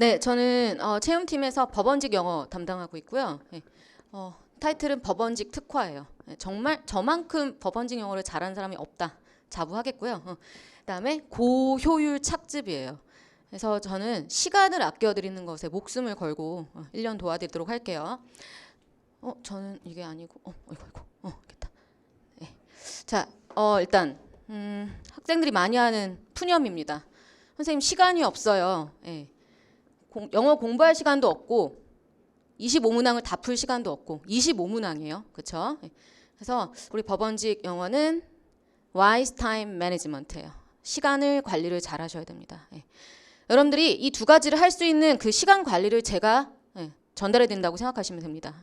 네, 저는 어, 채용팀에서 법원직 영어 담당하고 있고요. 네, 어, 타이틀은 법원직 특화예요. 네, 정말 저만큼 법원직 영어를 잘하는 사람이 없다. 자부하겠고요. 어, 그다음에 고효율 착즙이에요. 그래서 저는 시간을 아껴드리는 것에 목숨을 걸고 어, 1년 도와드리도록 할게요. 어, 저는 이게 아니고, 어, 이거 이거, 어, 됐다. 네. 자, 어, 일단 음, 학생들이 많이 하는 푸념입니다. 선생님 시간이 없어요. 예. 공- 영어 공부할 시간도 없고 25문항을 다 풀 시간도 없고 25문항이에요. 그렇죠? 그래서 우리 법원직 영어는 wise time management예요. 시간을 관리를 잘 하셔야 됩니다. 예. 여러분들이 이 두 가지를 할 수 있는 그 시간 관리를 제가 예, 전달해 드린다고 생각하시면 됩니다.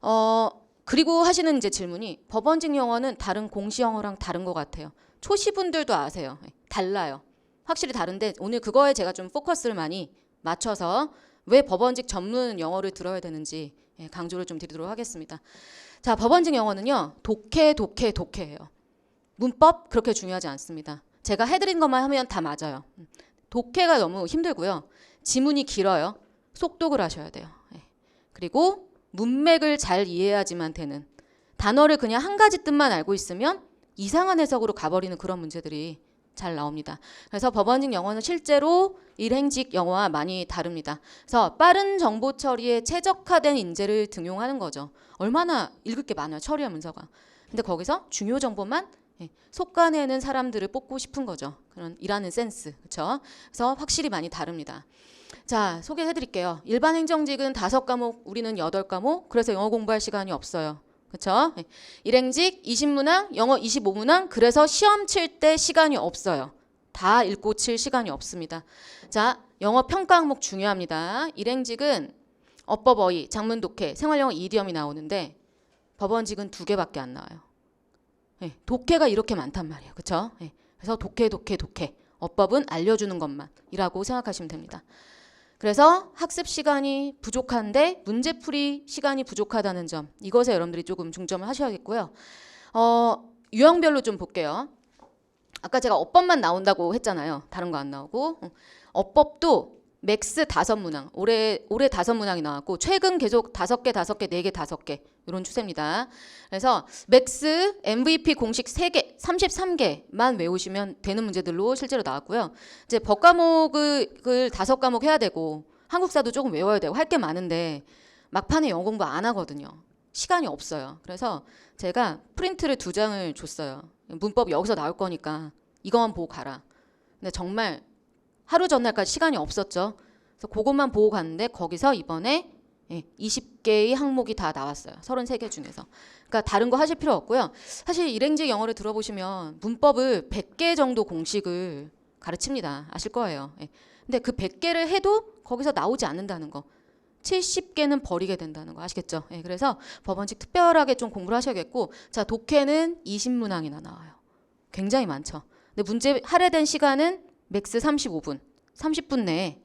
어, 그리고 하시는 이제 질문이 법원직 영어는 다른 공시 영어랑 다른 것 같아요. 초시분들도 아세요. 예, 달라요. 확실히 다른데 오늘 그거에 제가 좀 포커스를 많이 맞춰서 왜 법원직 전문 영어를 들어야 되는지 예, 강조를 좀 드리도록 하겠습니다. 자, 법원직 영어는요. 독해, 독해, 독해예요. 문법 그렇게 중요하지 않습니다. 제가 해드린 것만 하면 다 맞아요. 음, 독해가 너무 힘들고요. 지문이 길어요. 속독을 하셔야 돼요. 예. 그리고 문맥을 잘 이해해야지만 되는 단어를 그냥 한 가지 뜻만 알고 있으면 이상한 해석으로 가버리는 그런 문제들이 잘 나옵니다. 그래서 법원직 영어는 실제로 일행직 영어와 많이 다릅니다. 그래서 빠른 정보 처리에 최적화된 인재를 등용하는 거죠. 얼마나 읽을 게 많아요. 처리할 문서가. 근데 거기서 중요 정보만 예, 속가내는 사람들을 뽑고 싶은 거죠. 그런 일하는 센스. 그렇죠? 그래서 확실히 많이 다릅니다. 자, 소개해 드릴게요. 일반 행정직은 다섯 과목, 우리는 여덟 과목. 그래서 영어 공부할 시간이 없어요. 그렇죠? 예. 일행직 20문항, 영어 25문항. 그래서 시험 칠 때 시간이 없어요. 다 읽고 칠 시간이 없습니다. 자, 영어 평가 항목 중요합니다. 일행직은 어법 어휘, 장문 독해, 생활영어 이디엄이 나오는데 법원직은 두 개밖에 안 나와요. 예, 독해가 이렇게 많단 말이에요. 그렇죠? 예, 그래서 독해 독해 독해. 어법은 알려주는 것만이라고 생각하시면 됩니다. 그래서 학습 시간이 부족한데 문제풀이 시간이 부족하다는 점 이것에 여러분들이 조금 중점을 하셔야겠고요. 어, 유형별로 좀 볼게요. 아까 제가 어법만 나온다고 했잖아요. 다른 거 안 나오고 어, 어법도 맥스 다섯 문항 올해 올해 다섯 문항이 나왔고 최근 계속 다섯 개 다섯 개 네 개 다섯 개 이런 추세입니다. 그래서 맥스 MVP 공식 세 개 33개만 외우시면 되는 문제들로 실제로 나왔고요. 이제 법 과목을 다섯 과목 해야 되고 한국사도 조금 외워야 되고 할 게 많은데 막판에 영어 공부 안 하거든요. 시간이 없어요. 그래서 제가 프린트를 두 장을 줬어요. 문법 여기서 나올 거니까 이것만 보고 가라. 근데 정말 하루 전날까지 시간이 없었죠. 그래서 그것만 보고 갔는데 거기서 이번에 예, 20개의 항목이 다 나왔어요. 33개 중에서. 그러니까 다른 거 하실 필요 없고요. 사실 일행직 영어를 들어보시면 문법을 100개 정도 공식을 가르칩니다. 아실 거예요. 예. 근데 그 100개를 해도 거기서 나오지 않는다는 거. 70개는 버리게 된다는 거 아시겠죠? 예, 그래서 법원직 특별하게 좀 공부를 하셔야겠고 자 독해는 20문항이나 나와요. 굉장히 많죠. 근데 문제 할애된 시간은 맥스 35분, 30분 내에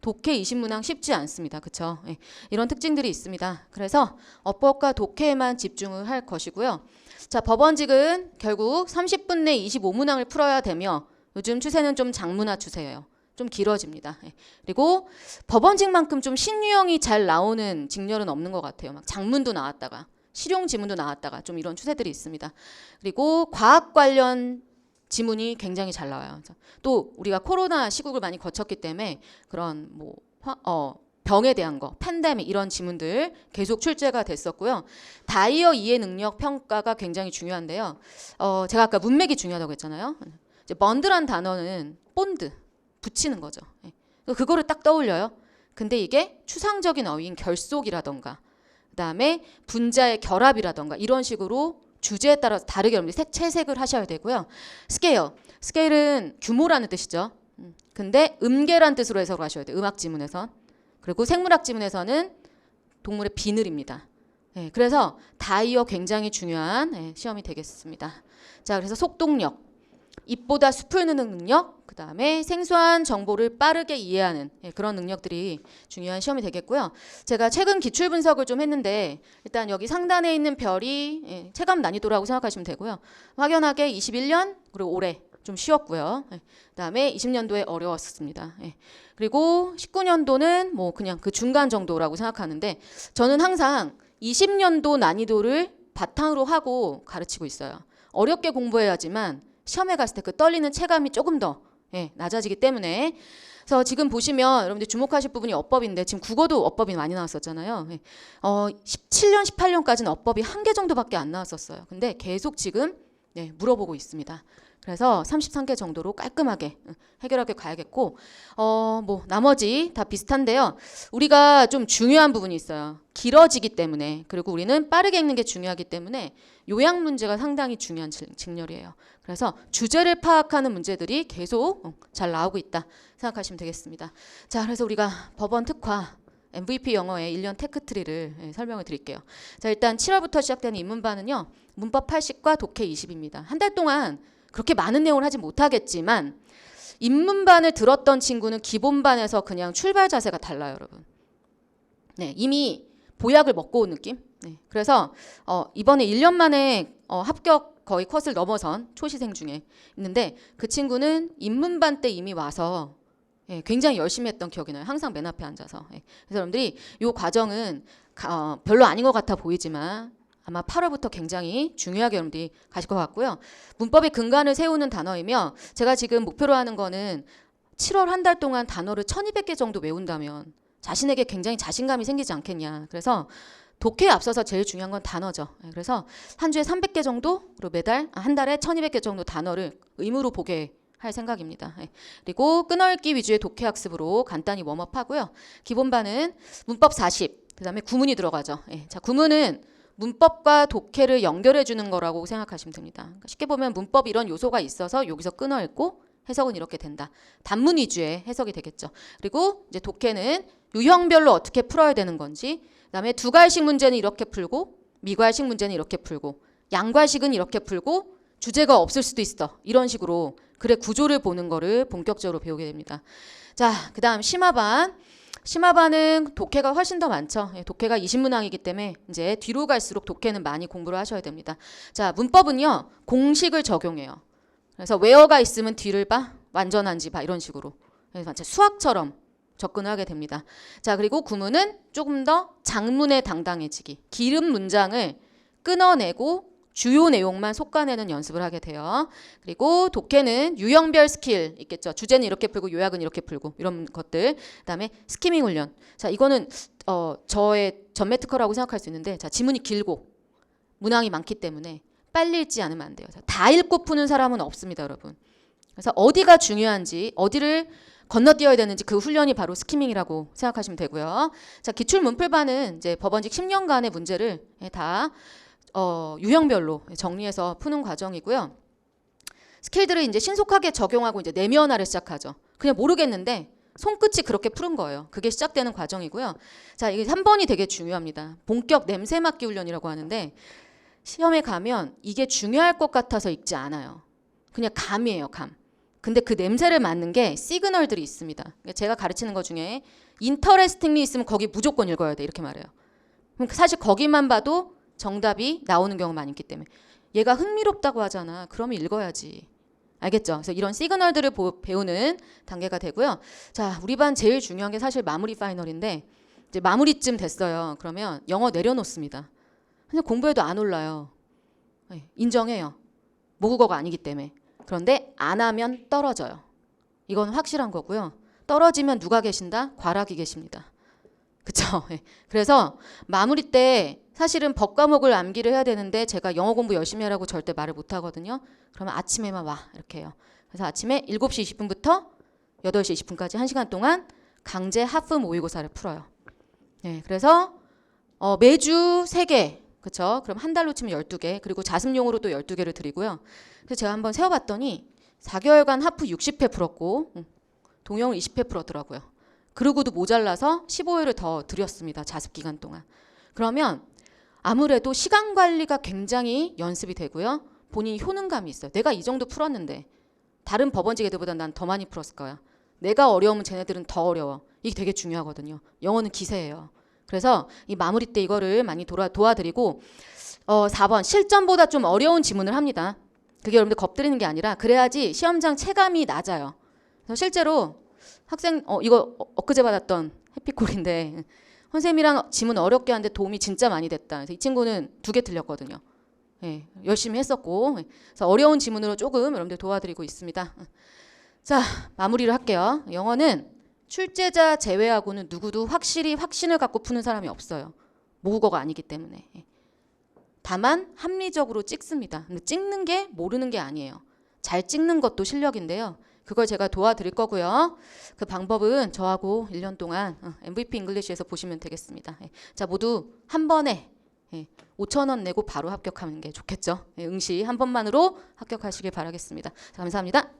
독해 20문항 쉽지 않습니다. 그렇죠? 예, 이런 특징들이 있습니다. 그래서 어법과 독해에만 집중을 할 것이고요. 자 법원직은 결국 30분 내 25문항을 풀어야 되며 요즘 추세는 좀 장문화 추세예요. 좀 길어집니다. 예. 그리고 법원직만큼 좀 신유형이 잘 나오는 직렬은 없는 것 같아요. 막 장문도 나왔다가 실용 지문도 나왔다가 좀 이런 추세들이 있습니다. 그리고 과학 관련 지문이 굉장히 잘 나와요. 또 우리가 코로나 시국을 많이 거쳤기 때문에 그런 뭐 화, 어, 병에 대한 거, 팬데믹 이런 지문들 계속 출제가 됐었고요. 다이어 이해 능력 평가가 굉장히 중요한데요. 어, 제가 아까 문맥이 중요하다고 했잖아요. 이제 번드란 단어는 본드 붙이는 거죠. 예. 그거를 딱 떠올려요. 근데 이게 추상적인 어휘인 결속이라던가 그다음에 분자의 결합이라던가 이런 식으로 주제에 따라서 다르게 여러분들이 색- 채색을 하셔야 되고요. 스케일. 스케일은 규모라는 뜻이죠. 음, 근데 음계란 뜻으로 해석을 하셔야 돼요. 음악 지문에선. 그리고 생물학 지문에서는 동물의 비늘입니다. 예, 그래서 다이어 굉장히 중요한 예, 시험이 되겠습니다. 자, 그래서 속독력, 입보다 숲을 느는 능력, 그 다음에 생소한 정보를 빠르게 이해하는 예, 그런 능력들이 중요한 시험이 되겠고요. 제가 최근 기출 분석을 좀 했는데 일단 여기 상단에 있는 별이 예, 체감 난이도라고 생각하시면 되고요. 확연하게 21년 그리고 올해 좀 쉬웠고요. 예. 그다음에 20년도에 어려웠습니다. 예. 그리고 19년도는 뭐 그냥 그 중간 정도라고 생각하는데 저는 항상 20년도 난이도를 바탕으로 하고 가르치고 있어요. 어렵게 공부해야지만 시험에 갔을 때 그 떨리는 체감이 조금 더 예, 낮아지기 때문에 그래서 지금 보시면 여러분들 주목하실 부분이 어법인데 지금 국어도 어법이 많이 나왔었잖아요. 예. 어, 17년, 18년까지는 어법이 한 개 정도밖에 안 나왔었어요. 근데 계속 지금 네, 물어보고 있습니다. 그래서 33개 정도로 깔끔하게 응, 해결하게 가야겠고 어, 뭐 나머지 다 비슷한데요. 우리가 좀 중요한 부분이 있어요. 길어지기 때문에 그리고 우리는 빠르게 읽는 게 중요하기 때문에 요약 문제가 상당히 중요한 직- 직렬이에요. 그래서 주제를 파악하는 문제들이 계속 어, 잘 나오고 있다 생각하시면 되겠습니다. 자, 그래서 우리가 법원 특화 MVP 영어의 1년 테크트리를 예, 설명을 드릴게요. 자, 일단 7월부터 시작되는 입문반은요. 문법 80과 독해 20입니다. 한 달 동안 그렇게 많은 내용을 하지 못하겠지만 입문반을 들었던 친구는 기본반에서 그냥 출발 자세가 달라요, 여러분. 네, 이미 보약을 먹고 온 느낌. 네, 그래서 어, 이번에 1년 만에 어, 합격 거의 컷을 넘어선 초시생 중에 있는데 그 친구는 입문반 때 이미 와서 예, 굉장히 열심히 했던 기억이 나요. 항상 맨 앞에 앉아서. 예. 그래서 여러분들이 이 과정은 가- 어, 별로 아닌 것 같아 보이지만 아마 8월부터 굉장히 중요하게 여러분들이 가실 것 같고요. 문법의 근간을 세우는 단어이며 제가 지금 목표로 하는 거는 7월 한 달 동안 단어를 1200개 정도 외운다면 자신에게 굉장히 자신감이 생기지 않겠냐. 그래서 독해에 앞서서 제일 중요한 건 단어죠. 예, 그래서 한 주에 300개 정도, 그리고 매달 아, 한 달에 1200개 정도 단어를 의무로 보게 할 생각입니다. 예. 그리고 끊어읽기 위주의 독해 학습으로 간단히 웜업하고요. 기본반은 문법 40, 그 다음에 구문이 들어가죠. 예. 자, 구문은 문법과 독해를 연결해 주는 거라고 생각하시면 됩니다. 그러니까 쉽게 보면 문법 이런 요소가 있어서 여기서 끊어 읽고 해석은 이렇게 된다. 단문 위주의 해석이 되겠죠. 그리고 이제 독해는 유형별로 어떻게 풀어야 되는 건지, 그다음에 두괄식 문제는 이렇게 풀고 미괄식 문제는 이렇게 풀고 양괄식은 이렇게 풀고 주제가 없을 수도 있어. 이런 식으로 글의 구조를 보는 거를 본격적으로 배우게 됩니다. 자, 그 다음 심화반. 심화반은 독해가 훨씬 더 많죠. 예, 독해가 20문항이기 때문에 이제 뒤로 갈수록 독해는 많이 공부를 하셔야 됩니다. 자, 문법은요. 공식을 적용해요. 그래서 where가 있으면 뒤를 봐, 완전한지 봐 이런 식으로. 그래서 마치 수학처럼 접근을 하게 됩니다. 자, 그리고 구문은 조금 더 장문에 당당해지기. 기름 문장을 끊어내고 주요 내용만 솎아내는 연습을 하게 돼요. 그리고 독해는 유형별 스킬 있겠죠. 주제는 이렇게 풀고 요약은 이렇게 풀고 이런 것들. 그다음에 스키밍 훈련. 자, 이거는 어 저의 전매 특허라고 생각할 수 있는데 자, 지문이 길고 문항이 많기 때문에 빨리 읽지 않으면 안 돼요. 자, 다 읽고 푸는 사람은 없습니다, 여러분. 그래서 어디가 중요한지, 어디를 건너뛰어야 되는지 그 훈련이 바로 스키밍이라고 생각하시면 되고요. 자, 기출 문풀반은 이제 법원직 10년간의 문제를 예, 다 어, 유형별로 정리해서 푸는 과정이고요. 스킬들을 이제 신속하게 적용하고 이제 내면화를 시작하죠. 그냥 모르겠는데 손끝이 그렇게 푸른 거예요. 그게 시작되는 과정이고요. 자, 이게 3번이 되게 중요합니다. 본격 냄새 맡기 훈련이라고 하는데 시험에 가면 이게 중요할 것 같아서 읽지 않아요. 그냥 감이에요, 감. 근데 그 냄새를 맡는 게 시그널들이 있습니다. 그러니까 제가 가르치는 것 중에 인터레스팅리 있으면 거기 무조건 읽어야 돼 이렇게 말해요. 사실 거기만 봐도 정답이 나오는 경우가 많이 있기 때문에 얘가 흥미롭다고 하잖아. 그러면 읽어야지. 알겠죠? 그래서 이런 시그널들을 보- 배우는 단계가 되고요. 자, 우리 반 제일 중요한 게 사실 마무리 파이널인데 이제 마무리쯤 됐어요. 그러면 영어 내려놓습니다. 근데 공부해도 안 올라요. 네, 인정해요. 모국어가 아니기 때문에. 그런데 안 하면 떨어져요. 이건 확실한 거고요. 떨어지면 누가 계신다? 과락이 계십니다. 그쵸? 예. 그래서 마무리 때 사실은 법 과목을 암기를 해야 되는데 제가 영어 공부 열심히 하라고 절대 말을 못 하거든요. 그러면 아침에만 와 이렇게 해요. 그래서 아침에 7시 20분부터 8시 20분까지 1시간 동안 강제 하프 모의고사를 풀어요. 네, 그래서 어, 매주 3개 그쵸? 그럼 한 달로 치면 12개 그리고 자습용으로 또 12개를 드리고요. 그래서 제가 한번 세어봤더니 4개월간 하프 60회 풀었고 음, 동영을 20회 풀었더라고요. 그러고도 모자라서 15회를 더 드렸습니다. 자습 기간 동안. 그러면 아무래도 시간 관리가 굉장히 연습이 되고요. 본인이 효능감이 있어요. 내가 이 정도 풀었는데 다른 법원직 애들보다 난 더 많이 풀었을 거야. 내가 어려우면 쟤네들은 더 어려워. 이게 되게 중요하거든요. 영어는 기세예요. 그래서 이 마무리 때 이거를 많이 도와, 도와드리고 어, 4번 실전보다 좀 어려운 지문을 합니다. 그게 여러분들 겁들이는 게 아니라 그래야지 시험장 체감이 낮아요. 그래서 실제로 학생 어 이거 어- 엊그제 받았던 해피콜인데 선생님이랑 지문 어렵게 하는데 도움이 진짜 많이 됐다. 그래서 이 친구는 두 개 틀렸거든요. 예, 열심히 했었고 예, 그래서 어려운 지문으로 조금 여러분들 도와드리고 있습니다. 자 마무리를 할게요. 영어는 출제자 제외하고는 누구도 확실히 확신을 갖고 푸는 사람이 없어요. 모국어가 아니기 때문에. 예. 다만 합리적으로 찍습니다. 근데 찍는 게 모르는 게 아니에요. 잘 찍는 것도 실력인데요. 그걸 제가 도와드릴 거고요. 그 방법은 저하고 1년 동안 어, MVP 잉글리시에서 보시면 되겠습니다. 예. 자, 모두 한 번에 예, 5천 원 내고 바로 합격하는 게 좋겠죠. 예, 응시 한 번만으로 합격하시길 바라겠습니다. 자, 감사합니다.